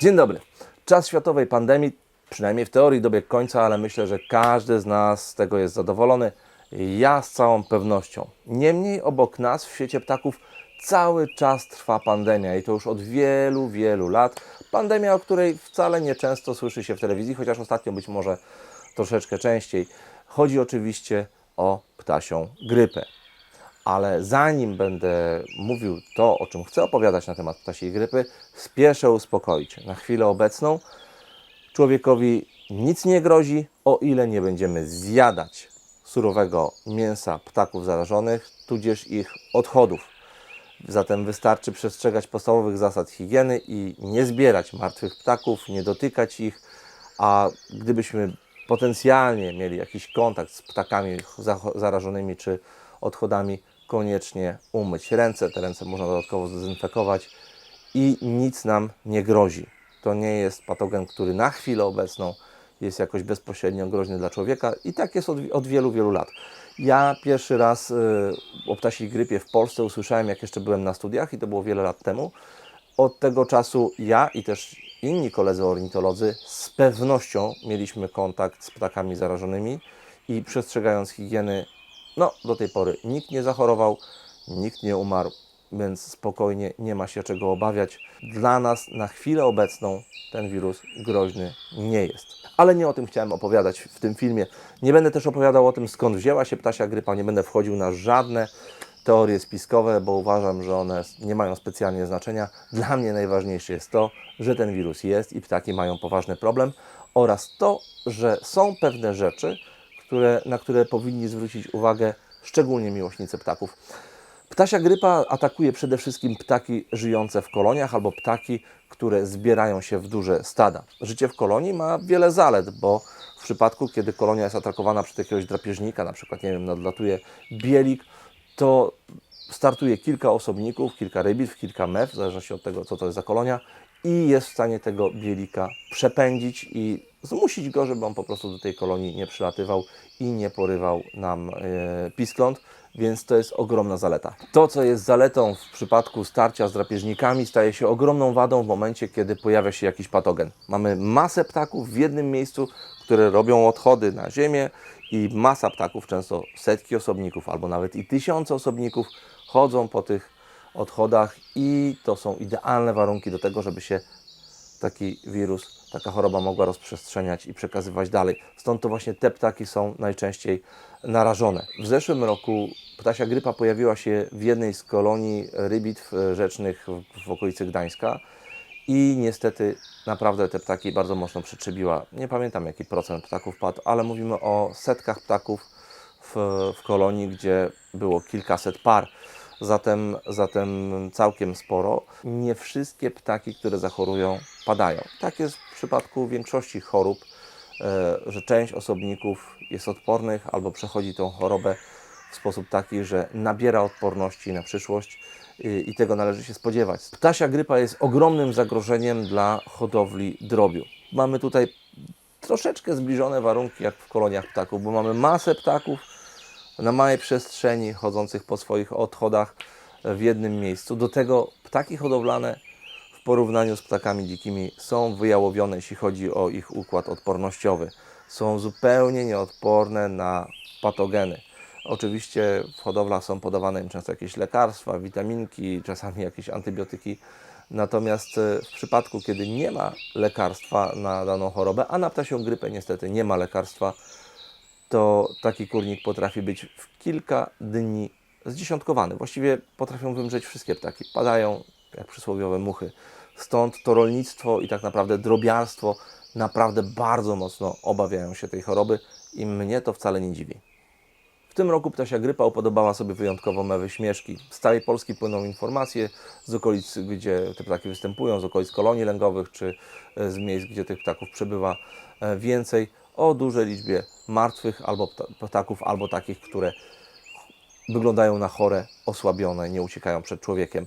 Dzień dobry. Czas światowej pandemii, przynajmniej w teorii, dobiegł końca, ale myślę, że każdy z nas z tego jest zadowolony. Ja z całą pewnością. Niemniej obok nas w świecie ptaków cały czas trwa pandemia i to już od wielu, wielu lat. Pandemia, o której wcale nie często słyszy się w telewizji, chociaż ostatnio być może troszeczkę częściej. Chodzi oczywiście o ptasią grypę. Ale zanim będę mówił to, o czym chcę opowiadać na temat ptasiej grypy, spieszę uspokoić. Na chwilę obecną człowiekowi nic nie grozi, o ile nie będziemy zjadać surowego mięsa ptaków zarażonych, tudzież ich odchodów. Zatem wystarczy przestrzegać podstawowych zasad higieny i nie zbierać martwych ptaków, nie dotykać ich, a gdybyśmy potencjalnie mieli jakiś kontakt z ptakami zarażonymi czy odchodami, koniecznie umyć ręce. Te ręce można dodatkowo zdezynfekować i nic nam nie grozi. To nie jest patogen, który na chwilę obecną jest jakoś bezpośrednio groźny dla człowieka i tak jest od, od wielu, wielu lat. Ja pierwszy raz y, o ptasiej grypie w Polsce usłyszałem, jak jeszcze byłem na studiach i to było wiele lat temu. Od tego czasu ja i też inni koledzy ornitolodzy z pewnością mieliśmy kontakt z ptakami zarażonymi i przestrzegając higieny, no do tej pory nikt nie zachorował, nikt nie umarł, więc spokojnie nie ma się czego obawiać. Dla nas na chwilę obecną ten wirus groźny nie jest. Ale nie o tym chciałem opowiadać w tym filmie. Nie będę też opowiadał o tym, skąd wzięła się ptasia grypa, nie będę wchodził na żadne teorie spiskowe, bo uważam, że one nie mają specjalnie znaczenia. Dla mnie najważniejsze jest to, że ten wirus jest i ptaki mają poważny problem oraz to, że są pewne rzeczy, które, na które powinni zwrócić uwagę szczególnie miłośnicy ptaków. Ptasia grypa atakuje przede wszystkim ptaki żyjące w koloniach albo ptaki, które zbierają się w duże stada. Życie w kolonii ma wiele zalet, bo w przypadku, kiedy kolonia jest atakowana przez jakiegoś drapieżnika, na przykład, nie wiem, nadlatuje bielik, to startuje kilka osobników, kilka rybitw, kilka mew, w zależności od tego, co to jest za kolonia, i jest w stanie tego bielika przepędzić i zmusić go, żeby on po prostu do tej kolonii nie przylatywał i nie porywał nam e, piskląt, więc to jest ogromna zaleta. To, co jest zaletą w przypadku starcia z drapieżnikami, staje się ogromną wadą w momencie, kiedy pojawia się jakiś patogen. Mamy masę ptaków w jednym miejscu, które robią odchody na ziemię i masa ptaków, często setki osobników albo nawet i tysiące osobników chodzą po tych odchodach i to są idealne warunki do tego, żeby się taki wirus, taka choroba mogła rozprzestrzeniać i przekazywać dalej. Stąd to właśnie te ptaki są najczęściej narażone. W zeszłym roku ptasia grypa pojawiła się w jednej z kolonii rybitw e, rzecznych w, okolicy Gdańska i niestety naprawdę te ptaki bardzo mocno przetrzebiła. Nie pamiętam jaki procent ptaków padł, ale mówimy o setkach ptaków w, w kolonii, gdzie było kilkaset par. Zatem, zatem całkiem sporo. Nie wszystkie ptaki, które zachorują, padają. Tak jest w przypadku większości chorób, e, że część osobników jest odpornych albo przechodzi tą chorobę w sposób taki, że nabiera odporności na przyszłość y, i tego należy się spodziewać. Ptasia grypa jest ogromnym zagrożeniem dla hodowli drobiu. Mamy tutaj troszeczkę zbliżone warunki jak w koloniach ptaków, bo mamy masę ptaków na małej przestrzeni chodzących po swoich odchodach w jednym miejscu. Do tego ptaki hodowlane w porównaniu z ptakami dzikimi są wyjałowione, jeśli chodzi o ich układ odpornościowy. Są zupełnie nieodporne na patogeny. Oczywiście w hodowlach są podawane im często jakieś lekarstwa, witaminki, czasami jakieś antybiotyki. Natomiast e, w przypadku, kiedy nie ma lekarstwa na daną chorobę, a na ptasią grypę niestety nie ma lekarstwa, to taki kurnik potrafi być w kilka dni zdziesiątkowany. Właściwie potrafią wymrzeć wszystkie ptaki. Padają jak przysłowiowe muchy. Stąd to rolnictwo i tak naprawdę drobiarstwo naprawdę bardzo mocno obawiają się tej choroby i mnie to wcale nie dziwi. W tym roku ptasia grypa upodobała sobie wyjątkowo mewy śmieszki. Z całej Polski płyną informacje z okolic, gdzie te ptaki występują, z okolic kolonii lęgowych, czy e, z miejsc, gdzie tych ptaków przebywa e, więcej, o dużej liczbie martwych albo pta- ptaków, albo takich, które wyglądają na chore, osłabione, nie uciekają przed człowiekiem.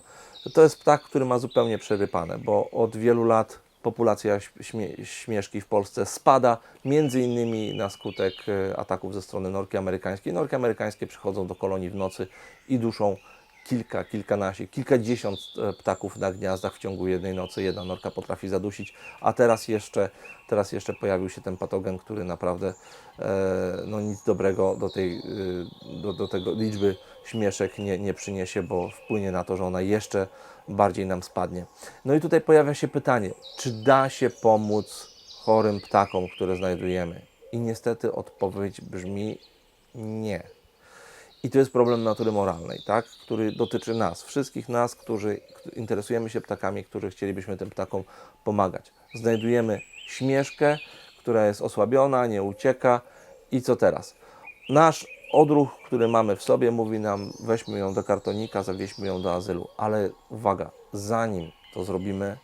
To jest ptak, który ma zupełnie przerypane, bo od wielu lat populacja śmie- śmieszki w Polsce spada, między innymi na skutek e, ataków ze strony norki amerykańskiej. Norki amerykańskie przychodzą do kolonii w nocy i duszą kilka, kilkanaście, kilkadziesiąt e, ptaków na gniazdach w ciągu jednej nocy. Jedna norka potrafi zadusić, a teraz jeszcze, teraz jeszcze pojawił się ten patogen, który naprawdę e, no, nic dobrego do tej e, do, do tego liczby śmieszek nie, nie przyniesie, bo wpłynie na to, że ona jeszcze bardziej nam spadnie. No i tutaj pojawia się pytanie, czy da się pomóc chorym ptakom, które znajdujemy? I niestety odpowiedź brzmi nie. I to jest problem natury moralnej, tak? który dotyczy nas, wszystkich nas, którzy interesujemy się ptakami, którzy chcielibyśmy tym ptakom pomagać. Znajdujemy śmieszkę, która jest osłabiona, nie ucieka i co teraz? Nasz odruch, który mamy w sobie, mówi nam: weźmy ją do kartonika, zawieźmy ją do azylu. Ale uwaga, zanim to zrobimy,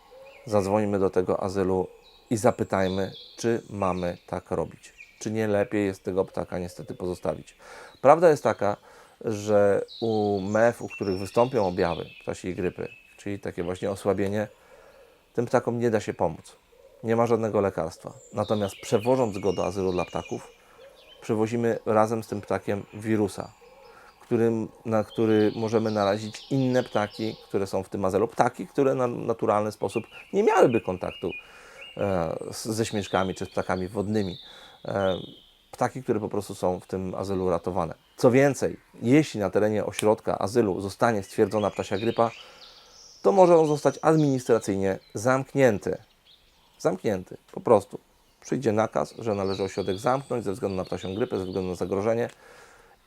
zadzwońmy do tego azylu i zapytajmy, czy mamy tak robić. Czy nie lepiej jest tego ptaka niestety pozostawić. Prawda jest taka, że u mew, u których wystąpią objawy ptasiej grypy, czyli takie właśnie osłabienie, tym ptakom nie da się pomóc. Nie ma żadnego lekarstwa. Natomiast przewożąc go do azylu dla ptaków, przewozimy razem z tym ptakiem wirusa, którym, na który możemy narazić inne ptaki, które są w tym azylu. Ptaki, które na naturalny sposób nie miałyby kontaktu e, ze śmieszkami czy ptakami wodnymi. E, ptaki, które po prostu są w tym azylu ratowane. Co więcej, jeśli na terenie ośrodka azylu zostanie stwierdzona ptasia grypa, to może on zostać administracyjnie zamknięty. Zamknięty, po prostu. Przyjdzie nakaz, że należy ośrodek zamknąć ze względu na ptasią grypę, ze względu na zagrożenie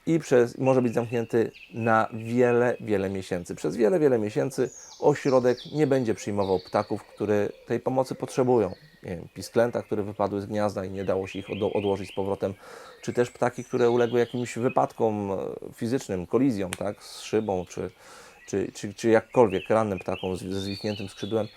i przez, może być zamknięty na wiele, wiele miesięcy. Przez wiele, wiele miesięcy ośrodek nie będzie przyjmował ptaków, które tej pomocy potrzebują. Nie wiem, pisklęta, które wypadły z gniazda i nie dało się ich od, odłożyć z powrotem, czy też ptaki, które uległy jakimś wypadkom e, fizycznym, kolizjom, tak, z szybą, czy, czy, czy, czy jakkolwiek rannym ptakom ze zwichniętym skrzydłem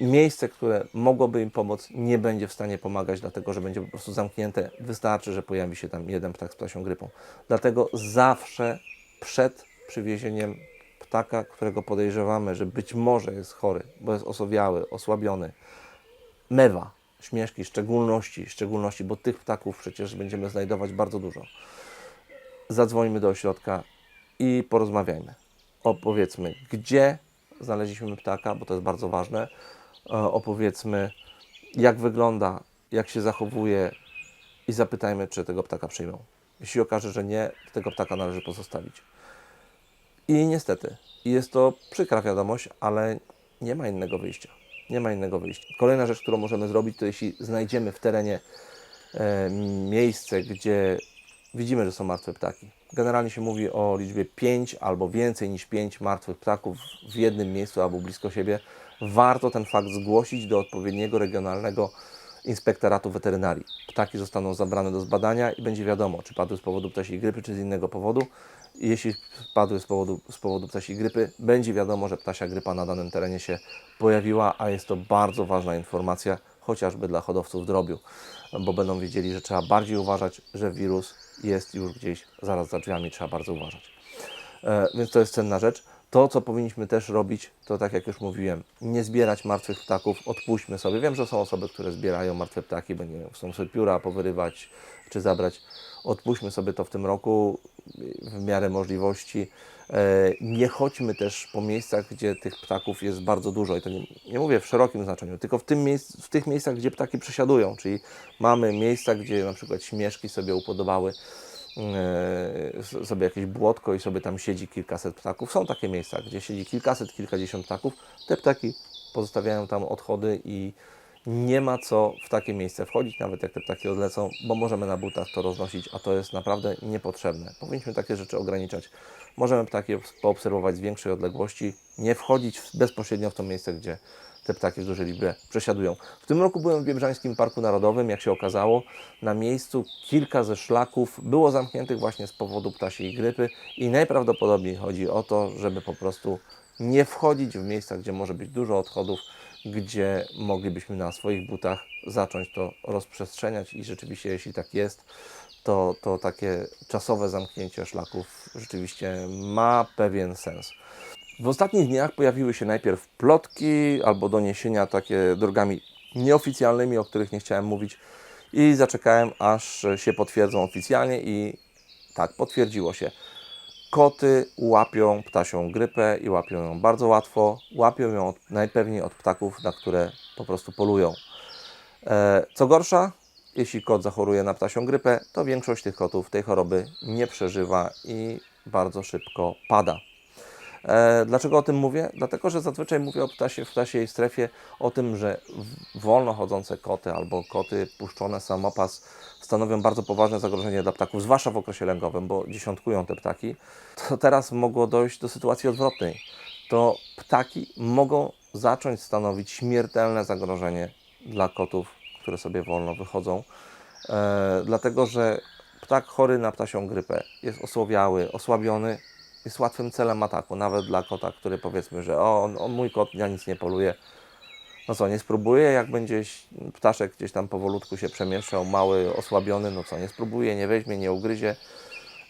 miejsce, które mogłoby im pomóc, nie będzie w stanie pomagać, dlatego że będzie po prostu zamknięte. Wystarczy, że pojawi się tam jeden ptak z ptasią grypą. Dlatego zawsze przed przywiezieniem ptaka, którego podejrzewamy, że być może jest chory, bo jest osowiały, osłabiony, mewa, śmieszki, szczególności, szczególności, bo tych ptaków przecież będziemy znajdować bardzo dużo. Zadzwońmy do ośrodka i porozmawiajmy. Opowiedzmy, gdzie znaleźliśmy ptaka, bo to jest bardzo ważne. E, Opowiedzmy, jak wygląda, jak się zachowuje i zapytajmy, czy tego ptaka przyjmą. Jeśli okaże, że nie, to tego ptaka należy pozostawić. I niestety, jest to przykra wiadomość, ale nie ma innego wyjścia. Nie ma innego wyjścia. Kolejna rzecz, którą możemy zrobić, to jeśli znajdziemy w terenie e, miejsce, gdzie widzimy, że są martwe ptaki. Generalnie się mówi o liczbie 5 albo więcej niż 5 martwych ptaków w jednym miejscu albo blisko siebie. Warto ten fakt zgłosić do odpowiedniego regionalnego inspektoratu weterynarii. Ptaki zostaną zabrane do zbadania i będzie wiadomo, czy padły z powodu ptasiej grypy, czy z innego powodu. Jeśli padły z powodu, z powodu ptasiej grypy, będzie wiadomo, że ptasia grypa na danym terenie się pojawiła, a jest to bardzo ważna informacja, chociażby dla hodowców drobiu, bo będą wiedzieli, że trzeba bardziej uważać, że wirus jest już gdzieś zaraz za drzwiami, trzeba bardzo uważać. E, więc to jest cenna rzecz. To, co powinniśmy też robić, to tak jak już mówiłem, nie zbierać martwych ptaków, odpuśćmy sobie. Wiem, że są osoby, które zbierają martwe ptaki, bo nie chcą sobie pióra powyrywać czy zabrać. Odpuśćmy sobie to w tym roku w miarę możliwości. E, Nie chodźmy też po miejscach, gdzie tych ptaków jest bardzo dużo. I to nie, nie mówię w szerokim znaczeniu, tylko w, tym miejsc, w tych miejscach, gdzie ptaki przesiadują. Czyli mamy miejsca, gdzie na przykład śmieszki sobie upodobały sobie jakieś błotko i sobie tam siedzi kilkaset ptaków. Są takie miejsca, gdzie siedzi kilkaset, kilkadziesiąt ptaków. Te ptaki pozostawiają tam odchody i nie ma co w takie miejsce wchodzić, nawet jak te ptaki odlecą, bo możemy na butach to roznosić, a to jest naprawdę niepotrzebne. Powinniśmy takie rzeczy ograniczać. Możemy ptaki obs- poobserwować z większej odległości, nie wchodzić bezpośrednio w to miejsce, gdzie te ptaki w dużej liczbie przesiadują. W tym roku byłem w Biebrzańskim Parku Narodowym, jak się okazało, na miejscu kilka ze szlaków było zamkniętych właśnie z powodu ptasiej grypy i najprawdopodobniej chodzi o to, żeby po prostu nie wchodzić w miejsca, gdzie może być dużo odchodów, gdzie moglibyśmy na swoich butach zacząć to rozprzestrzeniać i rzeczywiście jeśli tak jest, to, to takie czasowe zamknięcie szlaków rzeczywiście ma pewien sens. W ostatnich dniach pojawiły się najpierw plotki albo doniesienia takie drogami nieoficjalnymi, o których nie chciałem mówić i zaczekałem aż się potwierdzą oficjalnie i tak, potwierdziło się. koty łapią ptasią grypę i łapią ją bardzo łatwo. Łapią ją od, najpewniej od ptaków, na które po prostu polują. E, Co gorsza, jeśli kot zachoruje na ptasią grypę, to większość tych kotów tej choroby nie przeżywa i bardzo szybko pada. E, Dlaczego o tym mówię? Dlatego, że zazwyczaj mówię o ptasie, w ptasiej strefie o tym, że wolno chodzące koty albo koty puszczone samopas stanowią bardzo poważne zagrożenie dla ptaków, zwłaszcza w okresie lęgowym, bo dziesiątkują te ptaki. To teraz mogło dojść do sytuacji odwrotnej. To ptaki mogą zacząć stanowić śmiertelne zagrożenie dla kotów, które sobie wolno wychodzą. E, dlatego, że ptak chory na ptasią grypę jest osłabiały, osłabiony, jest łatwym celem ataku, nawet dla kota, który powiedzmy, że o, on, on mój kot na nic nie poluje. No co, nie spróbuje, jak będzie ptaszek gdzieś tam powolutku się przemieszczał, mały, osłabiony, no co, nie spróbuje, nie weźmie, nie ugryzie.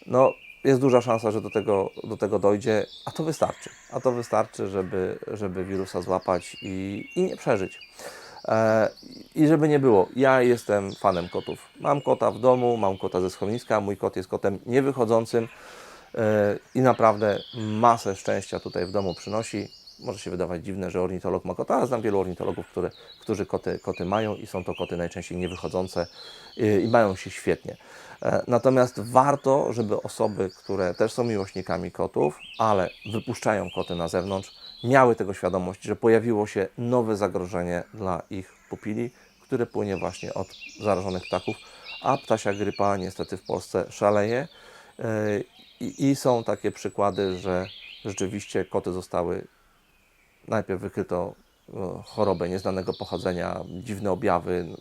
No, jest duża szansa, że do tego, do tego dojdzie, a to wystarczy. A to wystarczy, żeby, żeby wirusa złapać i, i nie przeżyć. E, I żeby nie było, ja jestem fanem kotów. Mam kota w domu, mam kota ze schroniska, mój kot jest kotem niewychodzącym i naprawdę masę szczęścia tutaj w domu przynosi. Może się wydawać dziwne, że ornitolog ma kota, ale znam wielu ornitologów, które, którzy koty, koty mają i są to koty najczęściej niewychodzące i, i mają się świetnie. E, Natomiast warto, żeby osoby, które też są miłośnikami kotów, ale wypuszczają koty na zewnątrz, miały tego świadomość, że pojawiło się nowe zagrożenie dla ich pupili, które płynie właśnie od zarażonych ptaków, a ptasia grypa niestety w Polsce szaleje. E, I, I są takie przykłady, że rzeczywiście koty zostały najpierw wykryto e, chorobę nieznanego pochodzenia, dziwne objawy,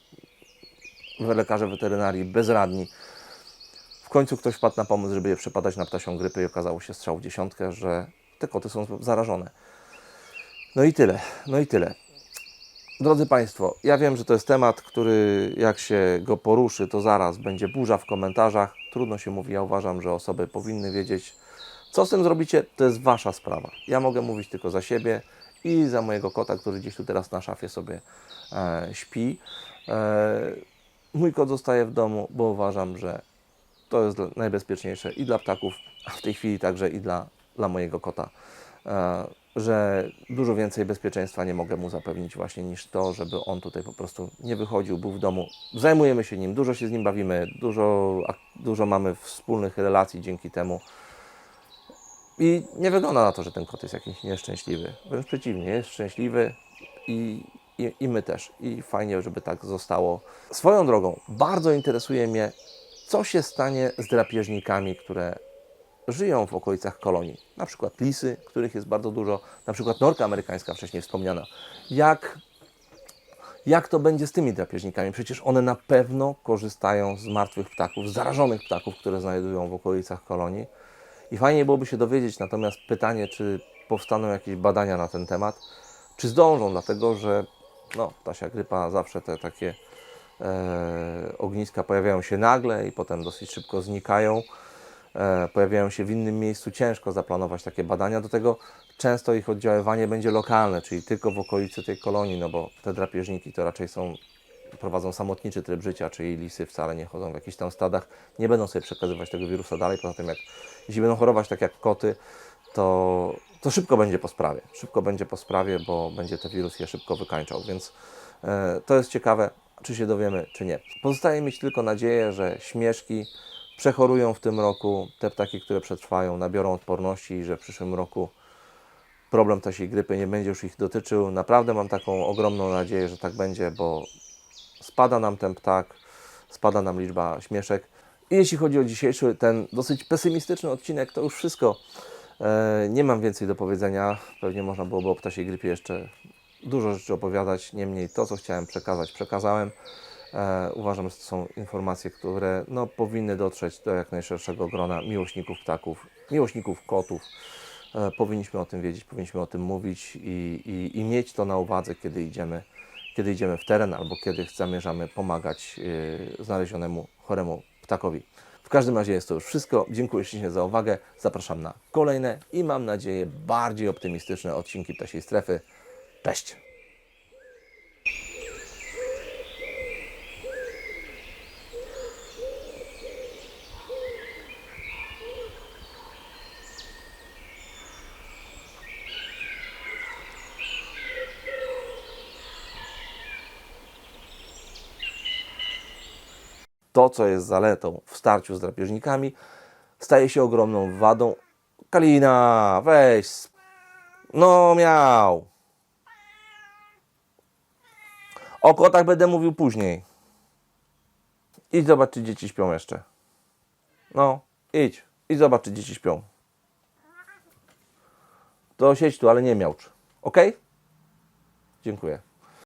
lekarze weterynarii bezradni. W końcu ktoś wpadł na pomysł, żeby je przepadać na ptasią grypę i okazało się strzał w dziesiątkę, że te koty są zarażone. No i tyle, no i tyle. Drodzy Państwo, ja wiem, że to jest temat, który jak się go poruszy, to zaraz będzie burza w komentarzach. Trudno się mówi, ja uważam, że osoby powinny wiedzieć, co z tym zrobicie, to jest Wasza sprawa. Ja mogę mówić tylko za siebie i za mojego kota, który gdzieś tu teraz na szafie sobie e, śpi. E, mój kot zostaje w domu, bo uważam, że to jest najbezpieczniejsze i dla ptaków, a w tej chwili także i dla, dla mojego kota. E, że dużo więcej bezpieczeństwa nie mogę mu zapewnić właśnie niż to, żeby on tutaj po prostu nie wychodził, był w domu. Zajmujemy się nim, dużo się z nim bawimy, dużo, dużo mamy wspólnych relacji dzięki temu. I nie wygląda na to, że ten kot jest jakiś nieszczęśliwy. Wręcz przeciwnie, jest szczęśliwy i, i, i my też. I fajnie, żeby tak zostało. Swoją drogą, bardzo interesuje mnie, co się stanie z drapieżnikami, które żyją w okolicach kolonii. Na przykład lisy, których jest bardzo dużo, na przykład norka amerykańska wcześniej wspomniana. Jak, jak to będzie z tymi drapieżnikami? Przecież one na pewno korzystają z martwych ptaków, zarażonych ptaków, które znajdują w okolicach kolonii. I fajnie byłoby się dowiedzieć, natomiast pytanie, czy powstaną jakieś badania na ten temat, czy zdążą, dlatego że no, ptasia grypa zawsze te takie e, ogniska pojawiają się nagle i potem dosyć szybko znikają. E, pojawiają się w innym miejscu, ciężko zaplanować takie badania. Do tego często ich oddziaływanie będzie lokalne, czyli tylko w okolicy tej kolonii, no bo te drapieżniki to raczej są prowadzą samotniczy tryb życia, czyli lisy wcale nie chodzą w jakichś tam stadach, nie będą sobie przekazywać tego wirusa dalej. Poza tym, jak jeśli będą chorować tak jak koty, to, to szybko będzie po sprawie. Szybko będzie po sprawie, bo będzie ten wirus je szybko wykańczał. Więc e, to jest ciekawe, czy się dowiemy, czy nie. Pozostaje mieć tylko nadzieję, że śmieszki przechorują w tym roku, te ptaki, które przetrwają, nabiorą odporności i że w przyszłym roku problem ptasiej grypy nie będzie już ich dotyczył. Naprawdę mam taką ogromną nadzieję, że tak będzie, bo spada nam ten ptak, spada nam liczba śmieszek. I jeśli chodzi o dzisiejszy, ten dosyć pesymistyczny odcinek, to już wszystko. E, nie mam więcej do powiedzenia. Pewnie można byłoby o ptasiej grypie jeszcze dużo rzeczy opowiadać. Niemniej to, co chciałem przekazać, przekazałem. E, uważam, że to są informacje, które no, powinny dotrzeć do jak najszerszego grona miłośników ptaków, miłośników kotów. E, powinniśmy o tym wiedzieć, powinniśmy o tym mówić i, i, i mieć to na uwadze, kiedy idziemy, kiedy idziemy w teren albo kiedy zamierzamy pomagać e, znalezionemu choremu ptakowi. W każdym razie jest to już wszystko. Dziękuję ślicznie za uwagę. Zapraszam na kolejne i mam nadzieję bardziej optymistyczne odcinki Ptasiej Strefy. Cześć! To, co jest zaletą w starciu z drapieżnikami, staje się ogromną wadą. Kalina, weź. No, miał. O kotach będę mówił później. Idź zobacz, czy dzieci śpią jeszcze. No, idź. Idź zobacz, czy dzieci śpią. To siedź tu, ale nie miałcz. Ok? Dziękuję.